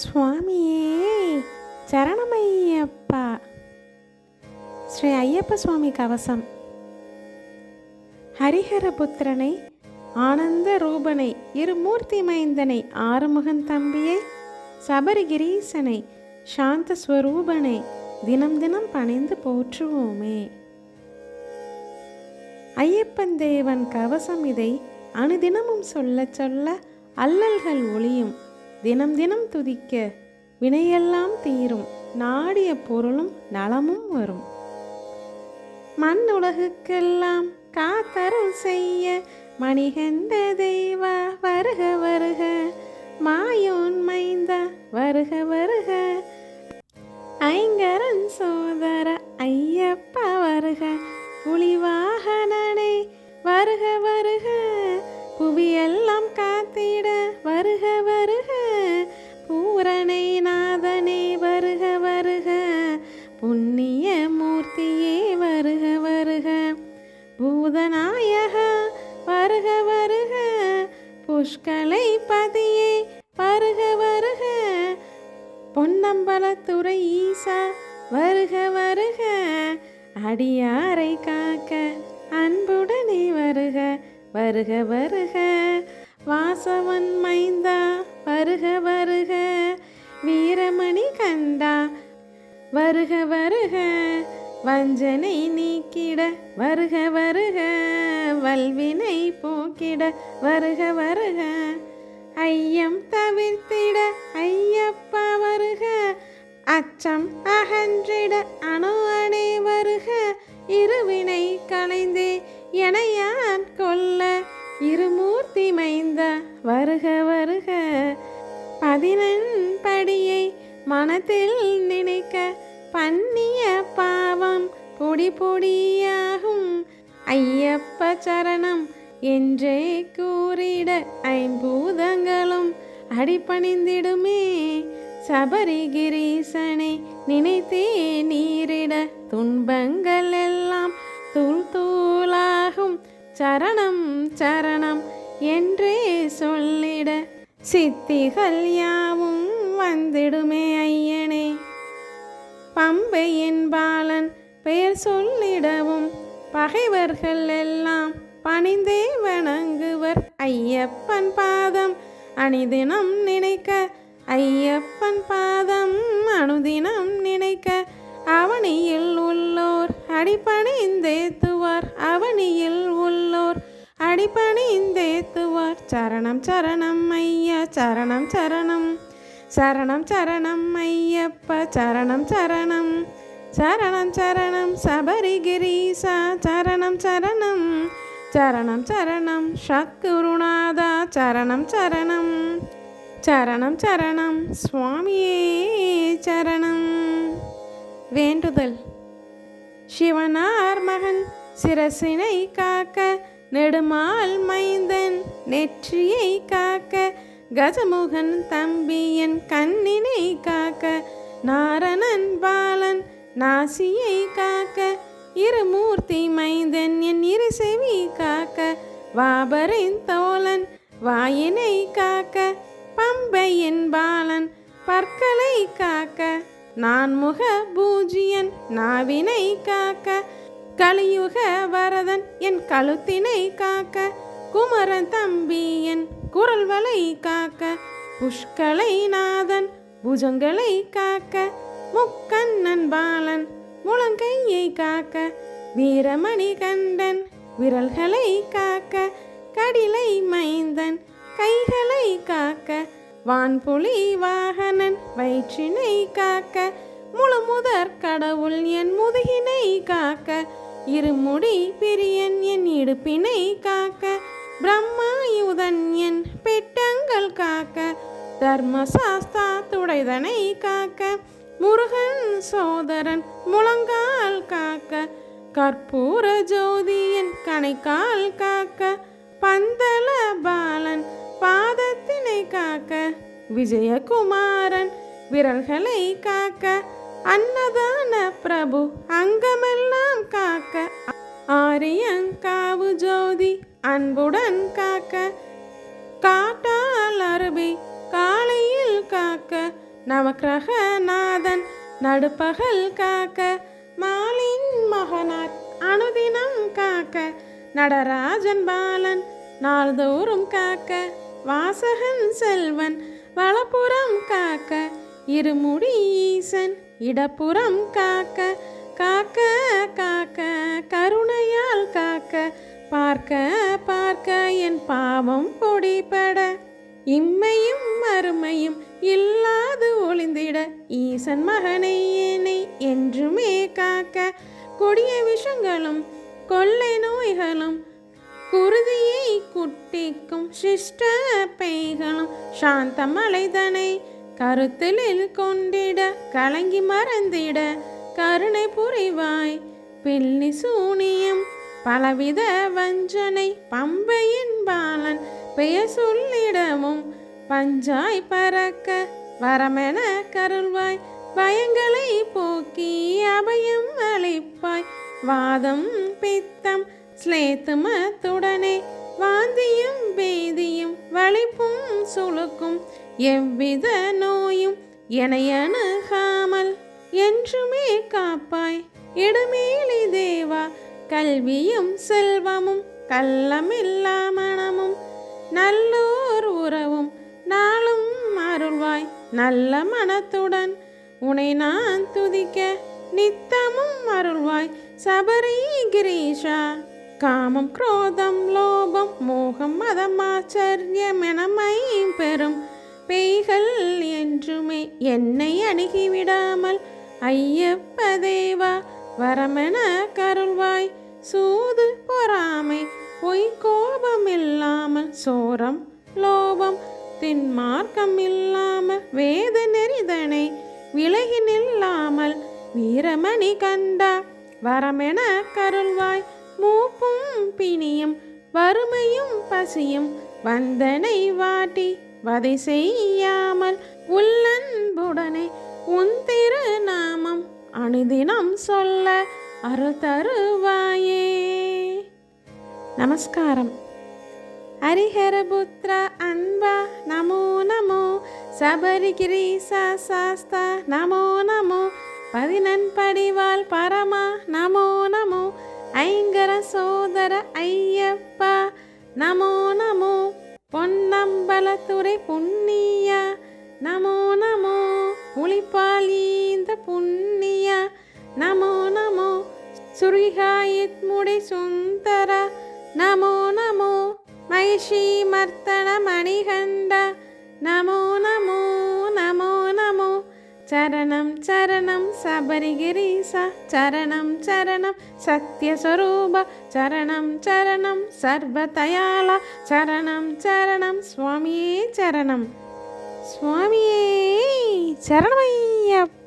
சுவாமியே சரணமையப்பா. ஸ்ரீ ஐயப்ப சுவாமி கவசம். ஹரிஹரபுத்திரனை ஆனந்த ரூபனை இருமூர்த்தி மைந்தனை ஆறுமுகன் தம்பியை சபரிகிரீசனை சாந்த ஸ்வரூபனை தினம் தினம் பணிந்து போற்றுவோமே. ஐயப்பன் தேவன் கவசம் இதை அனுதினமும் சொல்ல சொல்ல அல்லல்கள் ஒளியும். தினம் தினம் துதிக்க வினையெல்லாம் தீரும். நாடிய பொருளும் நலமும் வரும். மண் உலகுக்கெல்லாம் காத்தருள் செய்ய மணிகண்ட தெய்வா வருக வருக. மாயோன் மைந்தா வருக வருக. ஐங்கரன் சோதர ஐயப்பா வருக. புலிவாகனனே வருக வருக. புவியெல்லாம் காத்திட வருக வருக. பூதநாயக வருக வருக. புஷ்கலை பதியே. வருக வருக. பொன்னம்பலத்துறை ஈசா. வருக வருக. அடியாரை காக்க. அன்புடனே வருக. வருக வருக. வாசவன் மைந்தா. வருக வருக. வீரமணி கண்டா. வருக வருக. வஞ்சனை நீக்கிட வருக வருக வல்வினை போக்கிட வருக வருக. ஐயம் தவிர்த்திட ஐயப்பா வருக அச்சம் அகன்றிட அணு அணே வருக. இருவினை களைந்தே எனையான் கொல்ல இருமூர்த்தி மைந்த வருக வருக. பதினெண் படியை மனத்தில் நினைக்க பண்ணிய பாவம் பொடி பொடியாகும். ஐயப்ப சரணம் என்றே கூறிட ஐம்பூதங்களும் அடிபணிந்திடுமே. சபரிகிரீசனை நினைத்தே நீரிட துன்பங்கள் எல்லாம் தூள் தூளாகும். சரணம் சரணம் என்றே சொல்லிட சித்திகள் யாவும் வந்திடுமே. பம்பையின் பாலன் பெயர் சொல்லிடவும் பகைவர்கள் எல்லாம் பணிந்தே வணங்குவர். ஐயப்பன் பாதம் அணிதினம் நினைக்க ஐயப்பன் பாதம் அனுதினம் நினைக்க அவனியில் உள்ளோர் அடிப்பணிந்தேத்துவார் அவனியில் உள்ளோர் அடிப்பணிந்தேத்துவார் சரணம் சரணம் ஐயா சரணம் சரணம். சரணம் சரணம் ஐயப்ப சரணம் சரணம். சரணம் சரணம் சபரிகிரீசா சரணம் சரணம். சரணம் சரணம் சக்குருநாதா சரணம் சரணம். சரணம் சரணம் சுவாமியே சரணம். வேண்டுதல். சிவனார் மகன் சிரசினை காக்க நெடுமால் மைந்தன் நெற்றியை காக்க கஜமுகன் தம்பியன் கண்ணினை காக்க நாரணன் பாலன் நாசியை காக்க இருமூர்த்தி மைந்தன் என் இரு செவி காக்க வாபரின் தோழன் வாயினை காக்க பம்பையின் பாலன் பற்களை காக்க நான்முக பூஜியன் நாவினை காக்க கலியுக வரதன் என் கழுத்தினை காக்க குமரன் தம்பி என் குரல் வலை காக்க புஷ்கலை நாதன் புஜங்களை காக்க முக்கண்ணன் பாலன் முழங்கையை காக்க வீரமணி கண்டன் விரல்களை காக்க கடிலை மைந்தன் கைகளை காக்க வான்புலி வாகனன் வயிற்றினை காக்க முழுமுதற் கடவுள் என் முதுகினை காக்க இருமுடி பிரியன் என் இடுப்பினை காக்க பிரம்மாயுதன் தர்மசாஸ்தா துடைதனை காக்க முருகன் சோதரன் முழங்கால் காக்க கற்பூர ஜோதியன் கணைக்கால் காக்க பந்தல பாலன் பாதத்தினை காக்க விஜயகுமாரன் விரல்களை காக்க அன்னதான பிரபு அங்கமெல்லாம் காக்க ஆரியங்காவு ஜோதி அன்புடன் காக்க நவக்கிரக நாதன் நவக்கிரகநாதன் நடுப்பகல் காக்க மாலின் மகனார் அனுதினம் காக்க நடராஜன் பாலன் நாள்தோறும் காக்க வாசகன் செல்வன் வலப்புறம் காக்க இருமுடி ஈசன் இடப்புறம் காக்க காக்க காக்க கருணையால் காக்க பார்க்க பார்க்க என் பாவம் பொடிபட இம்மையும் மறுமையும் இல்லை ஈசன் மகனை ஏனை என்றுமே காக்க கொடிய விஷங்களும் கொள்ளை நோய்களும் குருதியை குட்டிக்கும் சிஷ்ட பெய்களும் சாந்த மலைதனை கருத்தலில் கொண்டிட கலங்கி மறந்திட கருணை புரிவாய். பில்லி சூனியம் பலவித வஞ்சனை பம்பையின் பாலன் பெயர் சொல்லிடவும் பஞ்சாய் பறக்க வரமென கருள்வாய் பயங்களை போக்கி அபயம் அளிப்பாய். வாதம் பித்தம் ஸ்லேத்துமத்துடனே வாந்தியும் பேதியும் வலிப்பும் சுழுக்கும் எவ்வித நோயும் எனையணுகாமல் என்றுமே காப்பாய். இடமேலி தேவா கல்வியும் செல்வமும் கள்ளமில்லா மனமும். நல்லோர் உறவும் நாளும் அருள்வாய். நல்ல மனத்துடன் உனை நான் துதிக்க நித்தமும் அருள்வாய். சபரி கிரீஷா காமம் குரோதம் லோபம் மோகம் மதம் ஆச்சரியம் பெறும். பேய்கள் என்றுமே என்னை அணுகிவிடாமல் ஐயப்ப தேவா வரமென கருள்வாய். வரமென கருள்வாய். மூப்பும் பிணியும் வறுமையும் பசியும் வந்தனை வாட்டி வதை செய்யாமல் உள்ளன்புடனே உன் திருநாமம் அனுதினம் சொல்ல அருள் தருவாயே. நமஸ்காரம். ஹரிஹரபுத்ர அன்பா நமோ நமோ. சபரிகிரீசா சாஸ்தா நமோ நமோ. பதினன் படிவாள் பரமா நமோ நமோ. ஐங்கர சோதர ஐயப்பா. நமோ நமோ. பொன்னம்பலத்துறை புண்ணியா. நமோ நமோ. புளிப்பாலீந்த புண்ணியா. நமோ நமோ. சுரிகாயித் சுந்தர. நமோ நமோ. மகிஷி மர்த்தன மணிகண்ட. நமோ சரணம் சரணம் சபரிகிரீசா. சரணம் சரணம் சத்யஸ்வரூப. சரணம் சரணம் சர்வதயாள. சரணம் சரணம் சுவாமியே சரணம். சுவாமியே சரணமையப்ப